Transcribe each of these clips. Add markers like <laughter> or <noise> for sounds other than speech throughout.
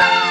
Bye.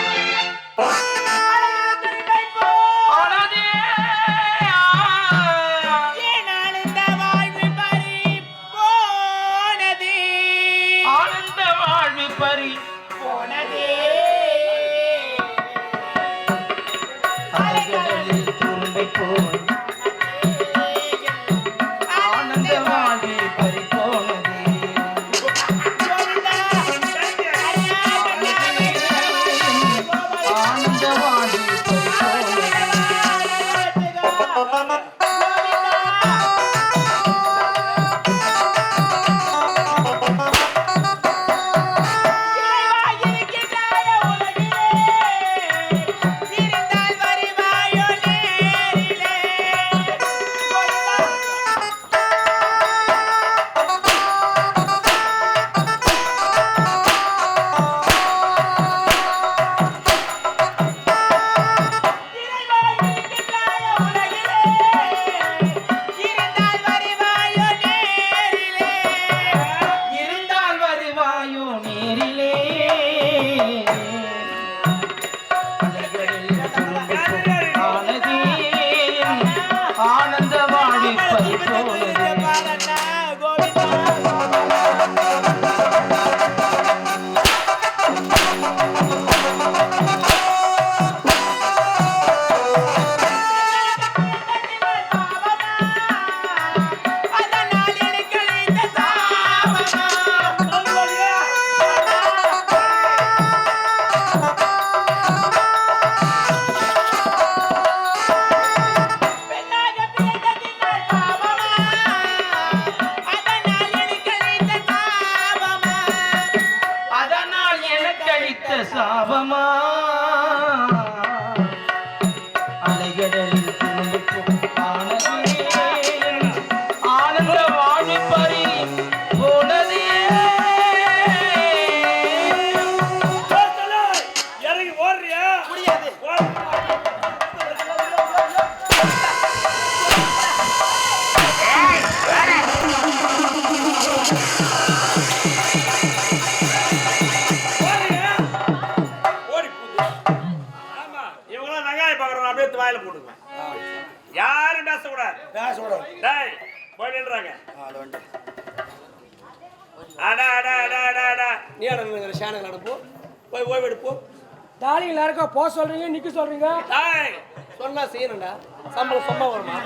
தாலிங்களா இருக்கா? போக சொல்றீங்க நிக்க சொல்றீங்க. டேய் சொன்னா செய்யணும்டா சம்பளம் சும்மா வருமா?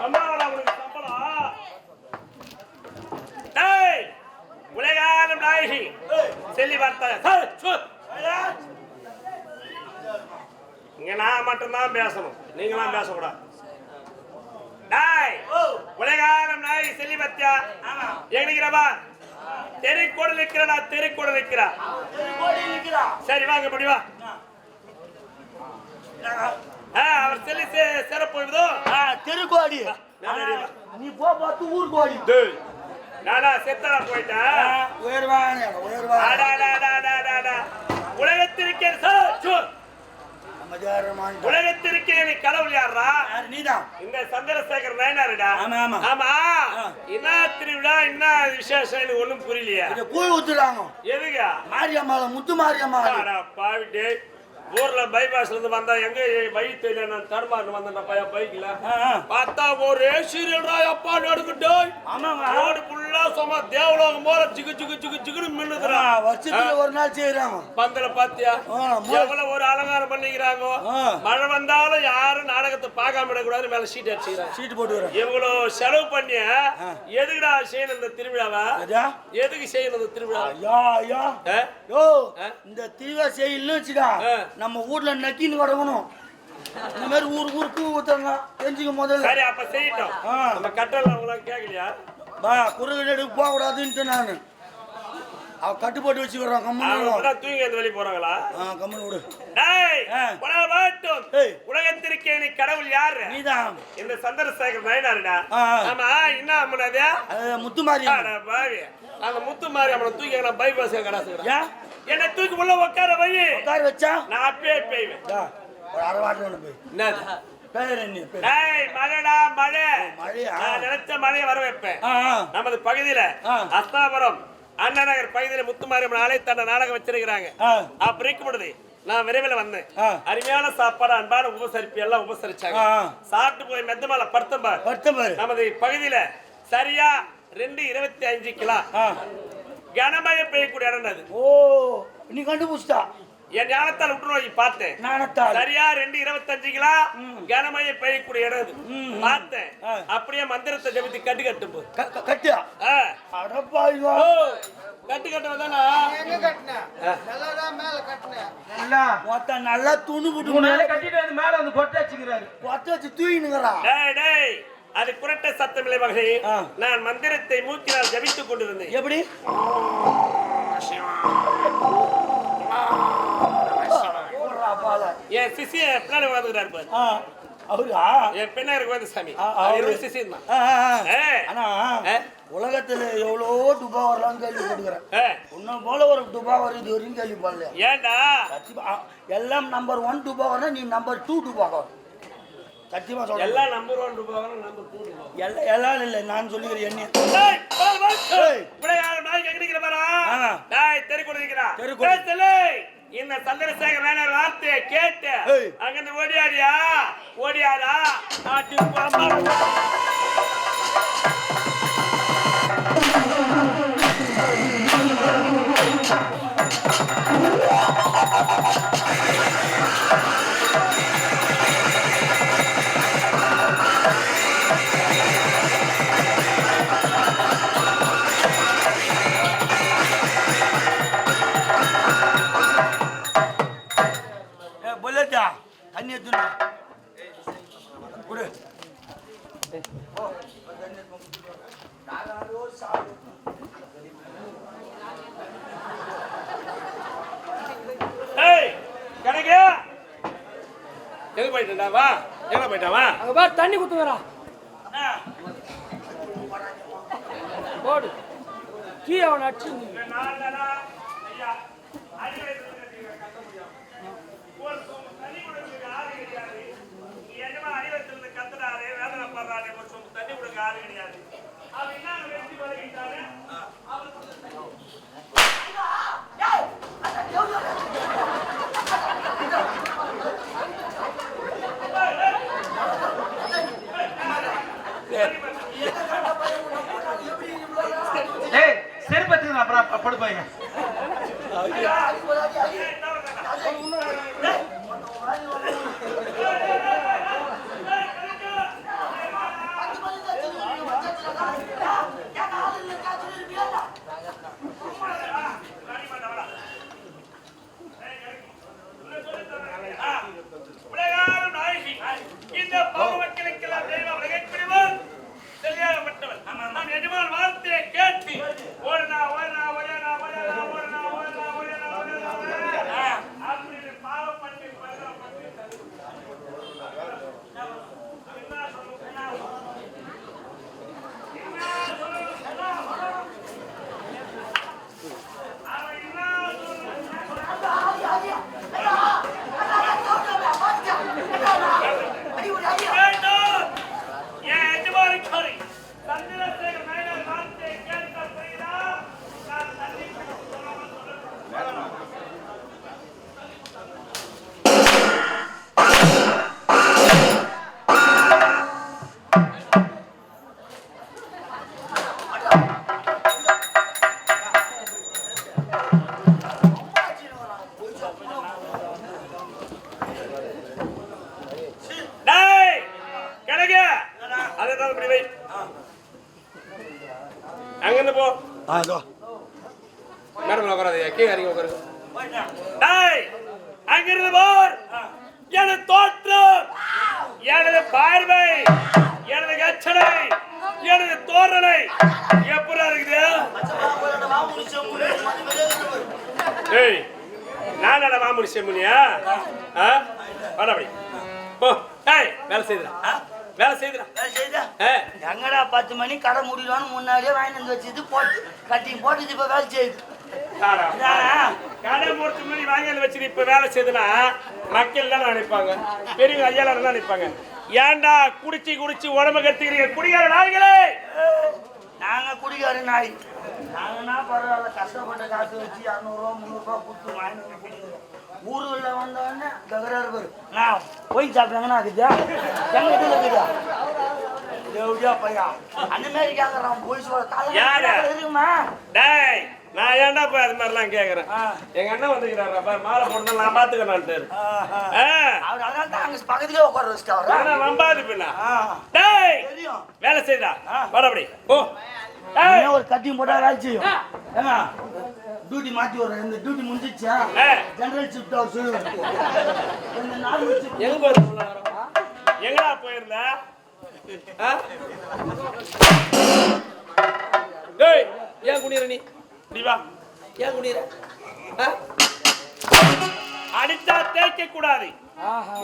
சம்பளம் உனக்கு சம்பளம். டேய் உலகாலம் நாயகி. செல்லி வார்த்தை இங்க நான் மட்டும்தான் பேசணும். நீங்களாம் பேசக்கூடாது. டேய் உலகாலம் நாயகி செல்லி பத்தியா எங்கடிக்கிறவா தெருக்கோடு நிக்கிறா தெருக்கோடு நிக்கிறா சரி வாங்க படி வா ஆ, அவர் செல்லி சே- சேரப் போகுதோ தெருக்கோடி. நீ போ பார்த்து ஊர்கோடி நானா செத்தடா போயிட்டேன். உலகத்திற்கே சார். மதியாரமான உலகத்திற்கே நீ கடவுள் யாரா? நீதான். இந்த சந்திரசேகர் நயனாருடா. ஆமா, ஆமா. ஆமா. என்ன திருவிழா என்ன விசேஷம் எனக்கு ஒண்ணும் புரியலையா? இங்க கூழ் ஊத்துறாங்க. எதுங்க மாரியம்மாள முத்து மாரியம்மாள். அடா, பாவிட்டு. ஊர்ல பைபாஸ்ல இருந்து வந்தா எங்க வழி தெரியல நான் தர்மான்னு வந்தேன் பையன் பைக்ல பார்த்தா ஒரே சீரியல்டா அப்பா நடுக்கிட்டு ஆமாங்க. சும்மா தேவலோகம் போல ஜிகு ஜிகு ஜிகு ஜிகுன்னு மின்னுதுடா. வருஷத்துல ஒரு நாள் செய்யறாங்க. பந்தல பாத்தியா? எவ்வளவு ஒரு அலங்காரம் பண்ணிக்கிறாங்க. மழை வந்தாலும் யாரும் நாடகத்தை பார்க்காம விடக்கூடாது மேல சீட் அடிச்சுக்கிறாங்க. சீட்டு போட்டுக்கிறேன் இவ்வளவு செலவு பண்ணி எதுக்குடா செய்யணும் இந்த திருவிழாவை? எதுக்கு செய்யணும் இந்த திருவிழா ஐயா ஐயா? யோ? இந்த திருவிழா செய்யலன்னு வச்சுக்கா ஆ. நம்ம ஊர்ல நக்கின்னு கிடக்கணும் இந்த மாதிரி ஊர் ஊர் கூ ஊத்துறாங்க. தெரிஞ்சுக்க முதல்ல. சரி அப்ப செய்யட்டும். நம்ம கட்டல அவங்களாம் கேட்கலையா? பா குறுகிட்டு போக கூடாதுன்ட்டு நான். அவ கட்டு போட்டு வச்சுக்கிறான் கம்மன் தூங்கி வந்து வெளிய போறாங்களா? கம்மன் விடு. உலகத்திற்கே நீ கடவுள் யாரு? நீதான். இந்த சந்திரசேகர் நயனாருடா. ஆமா என்ன அம்மனது முத்துமாரி அந்த முத்து மாதிரி அவனை தூக்கி நான் பைபாஸ் கடாசுக்கிறேன் ஏன் என்னை தூக்கி உள்ள உட்கார வை. உட்கார வச்சா? நான் அப்பயே பெய்வேன். டா, ஒரு அரை வாட்டில் ஒன்று போய். என்னது? பேர் என்ன பேர்? டேய் மழைடா மழை. மழையா? நான் நினைச்ச மழையை வர வைப்பேன் நமது பகுதியில. அஸ்தாபுரம் அண்ணா நகர் பகுதியில் முத்துமாரியம்மன் ஆலை தன்னை நாடகம் வச்சிருக்கிறாங்க. அப்படி இருக்கும் பொழுது நான் விரைவில் வந்தேன். அருமையான சாப்பாடு அன்பான உபசரிப்பு எல்லாம் உபசரிச்சாங்க. சாப்பிட்டு போய் மெத்த மேல படுத்தம் பார். படுத்த பாரு. நமது பகுதியில சரியா ரெண்டு இருபத்தி அஞ்சு கிலோ. கனமழை பெய்யக்கூடிய இடம் அது. ஓ நீ கண்டுபிடிச்சிட்டா? என் ஞானத்தால் உற்றுநோக்கி பார்த்தேன். சரியா ரெண்டு இருபத்தஞ்சு கிலோ கனமழை பெய்யக்கூடிய இடம் பார்த்தேன். அப்படியே மந்திரத்தை ஜபித்து கட்டு கட்டும் கட்டியா? கட்டு கட்டுவதானா நல்லா மொத்த நல்லா துணு புட்டு கட்டிட்டு வந்து மேல வந்து கொட்டை வச்சுக்கிறாரு? கொத்த வச்சு தூயினுங்கிறா டேய் டேய். அது குரட்ட சத்தமில்லை மகனே. ஆ. நான் மந்திரத்தை மூக்கினால் ஜபித்துக் கொண்டிருந்தேன். எப்படி. என் சிசிய பின்னாடி வாதுகிறாரு பாரு. அவரா என் பெண்ணா இருக்கு சாமி. இருபது சிசி தான். ஆனா உலகத்துல எவ்வளோ துபா வரலாம் கேள்விப்பட்டுக்கிறேன் உன்ன போல ஒரு துபா வரும் இது வரையும் கேள்விப்படல ஏண்டா? எல்லாம் நம்பர் ஒன் துபா வரணும் நீ நம்பர் டூ துபா வரும். சத்தியமா சொல்ல எல்லாம் நம்பர் ஒன் ரூபாய் நம்பர் டூ ரூபாய் எல்லாம் எல்லாம் இல்லை நான் சொல்லிக்கிறேன் என்ன இப்படி யாரும் நாய் கேட்கிறீங்க பாரா? நாய் தெரு கொடுக்கிறா தெரு கொடுத்து இந்த சந்திரசேகர் வேணார் வார்த்தையை கேட்டு. அங்கிருந்து ஓடியாடியா? ஓடியாரா நாட்டுக்கு அம்மா. 何事なら。என்ன மாமுடி செம்முனியா வாடா போ. டேய் வேலை செய்துடா. வேலை செய்துடா. வேலை செய்தா? எங்கடா பத்து மணி கடை முடியலான்னு முன்னாடியே வாங்கி வந்து வச்சது போட்டு கட்டிங் போட்டு இப்ப வேலை செய்யுது. காடா இதானா? கடை மூர்த்தி முன்னாடி வாங்கி வச்சுட்டு இப்ப வேலை செய்துனா மக்கள் தான் நினைப்பாங்க? பெரியவங்க ஐயாளர் தான் நினைப்பாங்க? ஏன்டா குடிச்சு குடிச்சு உடம்பு கத்துக்கிறீங்க குடிகார நாய்களே! நாங்க குடிக்கார நாய். நாங்கன்னா பரவாயில்ல கஷ்டப்பட்ட காசு வச்சு இரநூறுவா முந்நூறுபா கொடுத்து வாங்கிட்டு ஊருகளில் வந்தோடனே தகராறு பேர். நான் போய் சாப்பிட்டாங்கன்னா அதுதா எங்க இதுல இருக்குதா? எப்படியா பையா. அந்த மாதிரி கேட்கறான் இருக்குமா டேய் நான் ஏன்டா போய் அது மாதிரிலாம் கேக்குறேன்? ஆ. எங்க அண்ணன் வந்துக்கிறாரா மாலை போட்டு நான் பாத்துக்கிறேன்ட்டு. அவர் அதனால தான் அங்க பக்கத்துலயே உட்கார வச்சுட்டு அவரை. ஆனா நம்பாது பின்ன. டேய் தெரியும். வேலை. வரபடி போ. டேய். இனிமே ஒரு கட்டிங் போட்டா வேலை செய்யும்? ஏங்க? டியூட்டி மாத்தி விடுறேன். இந்த டியூட்டி முடிஞ்சிச்சா. ஜெனரல் ஷிஃப்ட் அவர் சொல்லுவேன் இந்த நாலு எங்க போயிருந்தா எங்கடா போயிருந்த? டேய் ஏன் குடிக்கிற நீ? நீ வா. ஏன் குடிக்கிற ஆ? அடிச்சா தேய்க்க கூடாது. ஆஹா.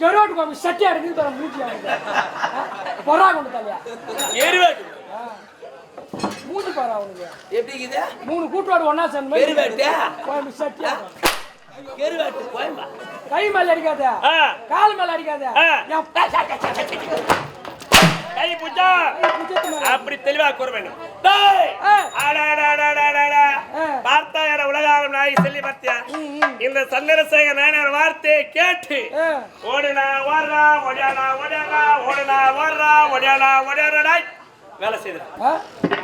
கருவாட்டு குழம்பு சட்டியா இருக்குது தர மூஞ்சி பொறா கொண்டு தலையா எருவேட்டு மூஞ்சி பாரு அவனுக்கு எப்படி இருக்குது? மூணு கூட்டோடு ஒன்னா சேர்ந்து மாதிரி கருவாட்டு? குழம்பு சட்டியா கருவாட்டு கோயம்பா. கை மேல அடிக்காத. கால் மேல அடிக்காத. கை மேல. அப்படி தெளிவா கூற வேண்டும். பார்த்தா என உலகாலும் நாய் சொல்லி பார்த்தியா? இந்த சந்திரசேகர் நாயனார் வார்த்தையை கேட்டு. ஓடுனா ஓடுறா ஒடியானா ஒடியானா ஓடுனா ஓடுறா ஒடியானா ஒடியானா வேலை செய்த ஆ?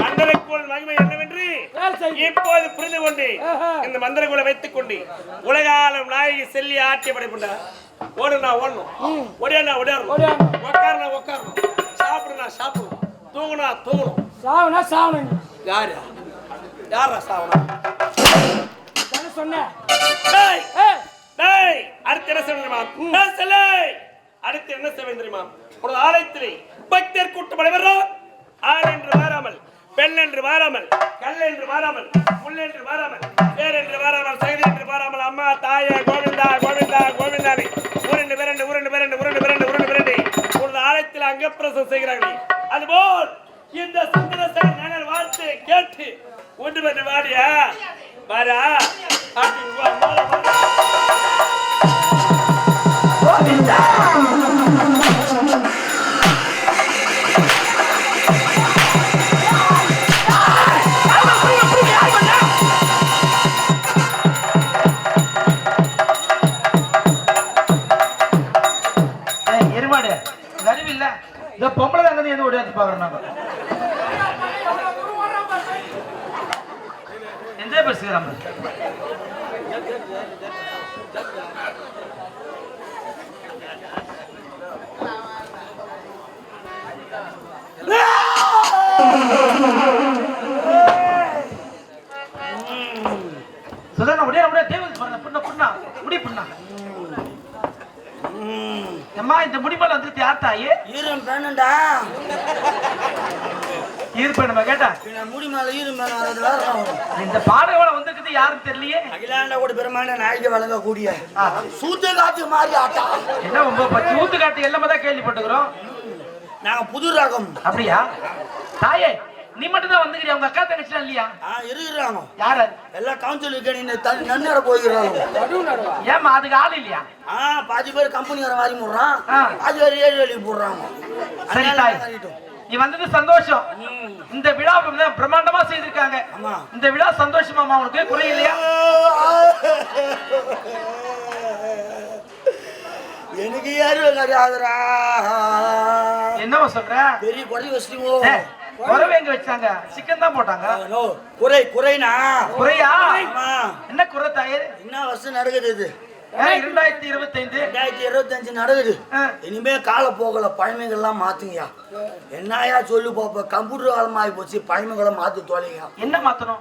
மந்திரக்குள் மகிமை என்னவென்று. இப்போது புரிந்து கொண்டு. இந்த மந்திரக்குள்ள வைத்துக் கொண்டு உலகாலம் நாயகி செல்லி ஆட்டிய படைப்புண்டா. ஓடுனா ஓடணும். ஒடியானா ஒடியாரணும். உட்காரனா உட்காரணும் சாப்பிடுனா சாப்பிடணும் தூங்குனா தூங்கணும். சாவனா சாவணும். யாரு? யாரா சாவனா? சொன்னேன் டேய்! ஏய், டேய்! அடுத்து என்ன செய்ய தெரியுமா? நான் செல்லை! அடுத்து என்ன செய்ய தெரியுமா? ஒரு ஆலயத்திலே பக்தர் கூட்டம் அனைவரும் ஆண் என்று மாறாமல் பெண் என்று மாறாமல் கல் என்று மாறாமல் முள் என்று மாறாமல் பேர் என்று மாறாமல் சகதி என்று மாறாமல் அம்மா தாயே கோவிந்தா கோவிந்தா கோவிந்தானே. உருண்டு பிறண்டு உருண்டு பிறண்டு உருண்டு பிறண்டு உருண்டு பிறண்டு ஒரு ஆலயத்தில் அங்கப்பிரசம் செய்கிறார்கள். அதுபோல் இந்த சுந்தரசேகர் நாயனர் வார்த்தையை கேட்டு ஒன்று பெற்று வாடியா? வாரா அப்படின்னு இந்த முடிமலை வந்துட்டு யார் தாயே? ஈரம் வேணும்டா இருப்ப நம்ம கேட்டா? முடி மேல ஈரம் மேல. இந்த பாடகோட வந்திருக்குது யாரும் தெரியலையே? அகிலாண்ட கூட பெருமான நாய்க்கு வழங்கக்கூடிய சூத்த காத்து மாதிரி ஆட்டா. என்ன உங்க பச்சை ஊத்து காட்டு எல்லாமே தான் கேள்விப்பட்டுக்கிறோம். நாங்க புது ரகம். அப்படியா? தாயே நீ மட்டும் தான் வந்துக்கிறியா? உங்க அக்கா தங்கச்சிலாம் இல்லையா? ஆ இருக்கிறாங்க. யாரு எல்லாம் கவுன்சில் இருக்கேன் நன்னட போய்கிறாங்க நடுவு நடுவா? ஏமா அதுக்கு ஆள் இல்லையா? ஆ பாதி பேர் கம்பெனி வர மாதிரி போடுறான். ஆ. பாதி பேர் ஏழு வேலைக்கு போடுறாங்க. சரி தாய். நீ வந்தது சந்தோஷம். இந்த விழா பிரம்மாண்டமா செய்திருக்காங்க. இந்த விழா சந்தோஷமாமா உனக்கு குறை இல்லையா? <laughs> எனக்கு யாரும் கிடையாதுடா என்னவா சொல்ற? பெரிய குறை வச்சுட்டீங்கோ ஏய், குறவை எங்க வச்சாங்க? சிக்கன் தான் போட்டாங்க. நோ, குறை குறைனா? குறையா? என்ன குறை தாயே? என்ன வருஷம் நடக்குது இது? இரண்டாயிரத்தி இருபத்தி ஐந்து ரெண்டாயிரத்தி இருபத்தஞ்சு நடக்குது. இனிமே கால போகல பழமைகள்லாம் மாத்துங்கயா என்னயா சொல்லு பாப்ப கம்ப்யூட்டர் காலம் ஆகி போச்சு பழமைகளை மாத்து தொலைங்க என்ன மாத்தணும்?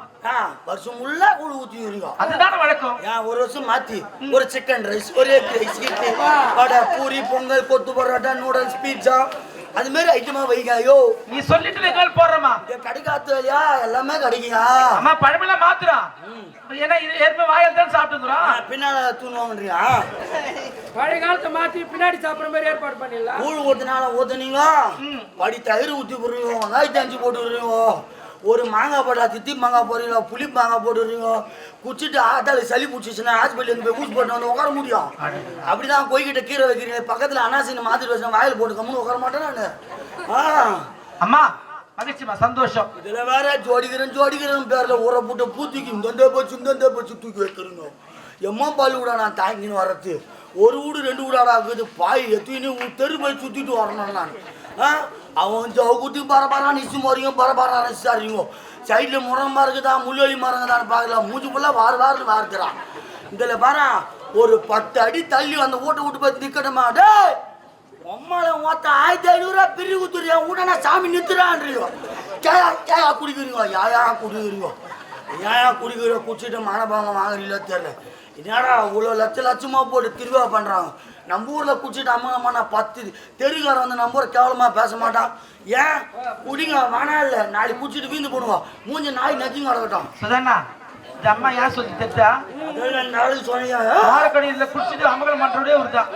வருஷம் முள்ளா கூழ் ஊத்தி இருக்கோம் அதுதானே வழக்கம். ஏன் ஒரு வருஷம் மாத்தி. ஒரு சிக்கன் ரைஸ் ஒரு egg rice vada puri Pongal kothu parotta noodles pizza அது மாதிரி ஐட்டமா வைங்க ஐயோ நீ சொல்லிட்டு ரெக்கால் போடுறமா இது கிடைக்காது இல்லையா எல்லாமே கிடைக்குங்க அம்மா பழமெல்லாம் மாத்துறான் ஏன்னா இது ஏற்கனவே வாயில் தான் சாப்பிட்டுக்கிறோம். பின்னால தூணுவாங்கன்றியா? பழைய காலத்தை மாத்தி பின்னாடி சாப்பிடுற மாதிரி ஏற்பாடு பண்ணிடலாம். கூழ் ஊத்துனால ஊத்துனீங்க படி தயிர் ஊத்தி போடுறீங்க வெங்காயத்தை அஞ்சு போட்டு விடுறீங்க ஒரு மாங்காய் போட்டா தித்தி மாங்காய் போடுறீங்க புளி மாங்காய் போட்டுறீங்க குச்சிட்டு ஆத்தால சளி பிடிச்சிச்சுன்னா ஹாஸ்பிட்டல் போய் ஊசி போட்டு வந்து உட்கார முடியும். அப்படிதான் கொய்கிட்ட கீரை வைக்கிறீங்க. பக்கத்துல அனாசினை மாத்திட்டு வச்சு வாயில் போட்டு கம்முன்னு உட்கார மாட்டேன் நான். ஆ. அம்மா மகிழ்ச்சிமா சந்தோஷம். இதுல வேற ஜோடிக்கிறேன் ஜோடிக்கிறேன் பேர்ல ஊற போட்டு பூ தூக்கி இந்த போச்சு இந்த போச்சு தூக்கி வைக்கிறீங்க. எம்மா பால் விடா நான் தாங்கின்னு வரது ஒரு வீடு ரெண்டு வீடாடா இருக்குது. பாய் எத்தின்னு தெரு போய் சுத்திட்டு வரணும் நான். ஆ? அவன் ஜவுக்குட்டி பரபரா நிச்சு போறீங்க பரபரா நிச்சாரிங்க சைடில் முரம் இருக்குதா முள்ளொலி மரங்கதான்னு பார்க்கலாம் மூஞ்சி ஃபுல்லாக வார வாரம் வார்க்கிறான். இதில் பாரு ஒரு பத்து அடி தள்ளி அந்த ஓட்டை விட்டு போய் நிற்கணுமா டே உம்மால மொத்த ஆயிரத்தி ஐநூறுரூவா பிரி குத்துறியா உடனே சாமி நிறுத்துறான்றியோ கேயா கேயா குடிக்கிறீங்க யாயா குடிக்கிறீங்க ஏயா குடிக்கிற குடிச்சிட்டு மனபாங்க வாங்குறீங்களோ தெரியல. என்னடா இவ்வளோ லட்ச லட்சமாக போட்டு திருவிழா பண்ணுறாங்க நம்ம ஊரில் குடிச்சிட்டு அம்மா அம்மா நான் பத்து தெருக்காரன் வந்து நம்ம ஊரை கேவலமாக பேச மாட்டான். ஏன்? குடிங்க வேணாம் இல்லை. நாளைக்கு குடிச்சிட்டு வீந்து போடுவோம். மூஞ்சி நாய் நக்கிங்க கிடக்கட்டும் சுதண்ணா இந்த அம்மா ஏன் சொல்லி அதான் நாளைக்கு சொன்னீங்க வாரக்கடியில் குடிச்சிட்டு அமகல் மற்றோடய ஒருதான்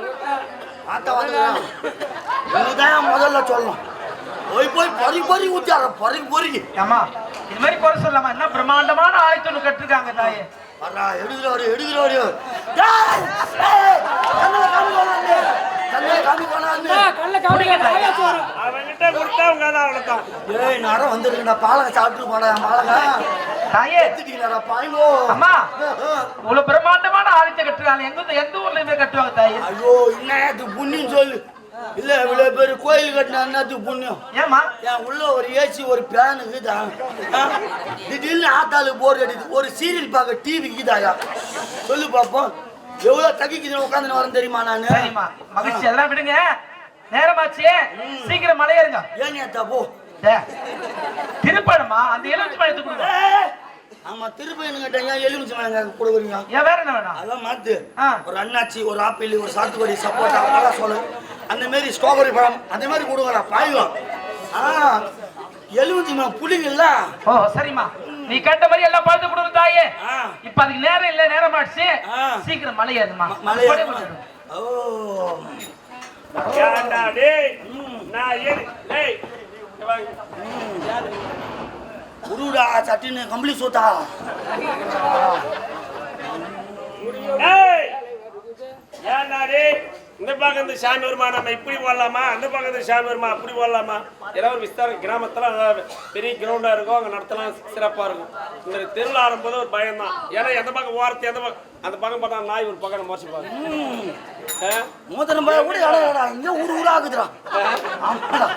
ஆத்தா வந்துக்கலாம் இதுதான் முதல்ல சொல்லணும். போய் போய் பொறி பொறி ஊத்தியார பொறி பொறி அம்மா இது மாதிரி குறை சொல்லலாமா என்ன பிரம்மாண்டமான ஆயத்து ஒன்று கட்டிருக்காங்க தாயே. வரா எடுக்கிறாரு எடுக்கிறாரு. டேய், டேய், கண்ணுல காமி போனான்னு கண்ணுல காமி போனான்னு கல்ல காமிக்க தாயாச்சு வரும்? அவன்கிட்ட கொடுத்தா அவங்க தான் அவ்வளோதான் ஏய் நரம் வந்துருக்குடா பாலக சாப்பிட்டு போடா பாலக. தாயே. எடுத்துட்டீங்களாடா பாய்ங்கோ. அம்மா இவ்வளவு பிரம்மாண்டமான ஆலயத்தை கட்டுறாங்க எங்க எந்த ஊர்லயுமே கட்டுவாங்க தாயே? ஐயோ என்னத்துக்கு புண்ணியம் சொல்லு. இல்ல இவ்வளவு பேர் கோயில் கட்டினா என்னத்துக்கு புண்ணியம்? ஏமா என் உள்ள ஒரு ஏசி ஒரு பேன் ஆ? திடீர்னு ஆத்தாளு போர் அடிக்குது. ஒரு சீரியல் பார்க்க டிவி இருக்குதாயா? சொல்லு பாப்போம். எவ்வளவு தகிக்குதுன்னு உட்காந்து வரேன் தெரியுமா நானு? மகிழ்ச்சி. அதெல்லாம் விடுங்க. நேரமாச்சு. சீக்கிரம் மலையேறுங்க. ஏன் ஏத்தா போ? திருப்பணமா? அந்த எலுமிச்சு பழத்தை கொடுங்க. ஆமா திருப்பி என்கிட்ட ஏன் எலுமிச்சு மரங்க கொடுக்குறீங்க? ஏன் வேற என்ன வேணும்? அதெல்லாம் மாத்து. ஒரு அண்ணாச்சி ஒரு ஆப்பிள் ஒரு சாத்துக்குடி சப்போட்டா பழம் சொல்லு. அந்த மாதிரி ஸ்ட்ராபெரி பழம் அந்த மாதிரி கொடுங்கடா பாயுவோம். ஆ எலுமிச்சி மரம் புளிங்கல்ல ஓ சரிம்மா. நீ கண்ட மாதிரி எல்லாம் பழத்தை கொடுங்க தாயே. ஆ. இப்ப அதுக்கு நேரம் இல்ல நேரம் ஆச்சு ஆ. சீக்கிரம் மலையா அப்படியே முடிச்சிடு. ஓ. டேய் நான் ஏறி டேய். உருடா சட்டின்னு கம்பளி சூத்தா. ஏய் ஏன்டா டேய் இந்த பக்கம் இந்த சாமி வருமா? நம்ம இப்படி போடலாமா? அந்த பக்கம் இந்த சாமி வருமா? அப்படி போடலாமா? ஏதாவது ஒரு விஸ்தாரம் கிராமத்தில் பெரிய கிரவுண்டாக இருக்கும். அங்கே நடத்தலாம் சிறப்பாக இருக்கும். இந்த திருவிழா ஆரம்பது ஒரு பயம் தான் ஏன்னா எந்த பக்கம் ஓரத்து எந்த பக்கம் அந்த பக்கம் பார்த்தா நாய் ஒரு பக்கம் மோசப்பாரு மூத்தனம் போய் கூட இடம் இங்க ஊரு ஊரா ஆகுதுடா ஆமாடா.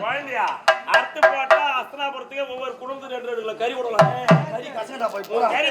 குழந்தையா? அறுத்து போட்டா அஸ்தனாபுரத்துக்கு ஒவ்வொரு குடும்பத்துக்கு ரெண்டு ரெண்டு கறி விடலாம். கறி கசங்கடா போய் கறி